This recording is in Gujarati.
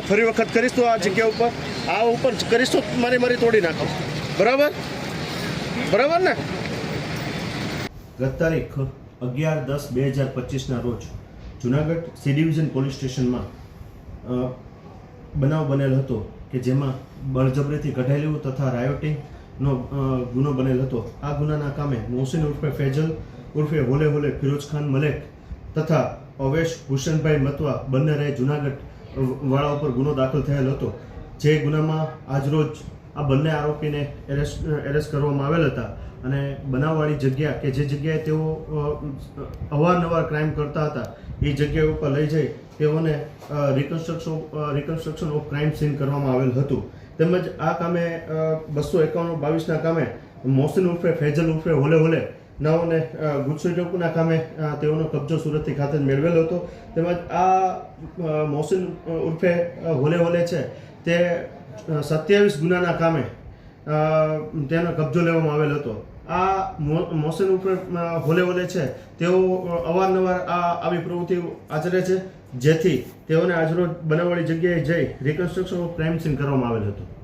હવે ફરી વખત કરીશ તો આ જગ્યા ઉપર, આ ઉપર કરીશ તો મારી મારી તોડી નાખો. બરાબર? બરાબર ને? ગત તારીખ અગિયાર દસ બે હજાર પચીસના રોજ જુનાગઢ સી ડિવિઝન પોલીસ સ્ટેશનમાં બનાવ બનેલ હતો કે જેમાં બળજબરીથી કઢાયેલું તથા રાયોટિંગનો ગુનો બનેલ હતો. આ ગુનાના કામે મોહસિન ઉર્ફે ફેજલ ઉર્ફે હોલે હોલે ફિરોજ ખાન મલેક તથા અવેશ હુસેનભાઈ મતવા બંને રહે જુનાગઢ વાળા ઉપર ગુનો દાખલ થયેલ હતો. જે ગુનામાં આજરોજ આ બંને આરોપીને એરેસ્ટ એરેસ્ટ કરવામાં આવેલ હતા અને બનાવવાળી જગ્યા કે જે જગ્યાએ તેઓ અવારનવાર ક્રાઇમ કરતા હતા, એ જગ્યા ઉપર લઈ જઈ તેઓને reconstruction reconstruction of crime scene કરવામાં આવેલ હતું. તેમજ આ કામે બસો એકાણું બાવીસના કામે મોહસિન ઉર્ફે ફેજલ ઉર્ફે હોલે હોલે નાઓને ગુજસી ટોકના કામે તેઓનો કબજો સુરતથી ખાતે મેળવેલો હતો. તેમજ આ મોસિન ઉર્ફે હોલે હોલે છે, તે સત્યાવીસ ગુનાના કામે તેનો કબજો લેવામાં આવેલ હતો. આ મો- મોહસિન ઉપર હોલે હોલે છે, તેઓ અવારનવાર આ આવી પ્રવૃત્તિ આચરે છે, જેથી તેઓને આજરોજ બનાવવાળી જગ્યાએ જઈ રિકન્સ્ટ્રક્શન ઓફ ક્રાઇમ સીન કરવામાં આવેલ હતું.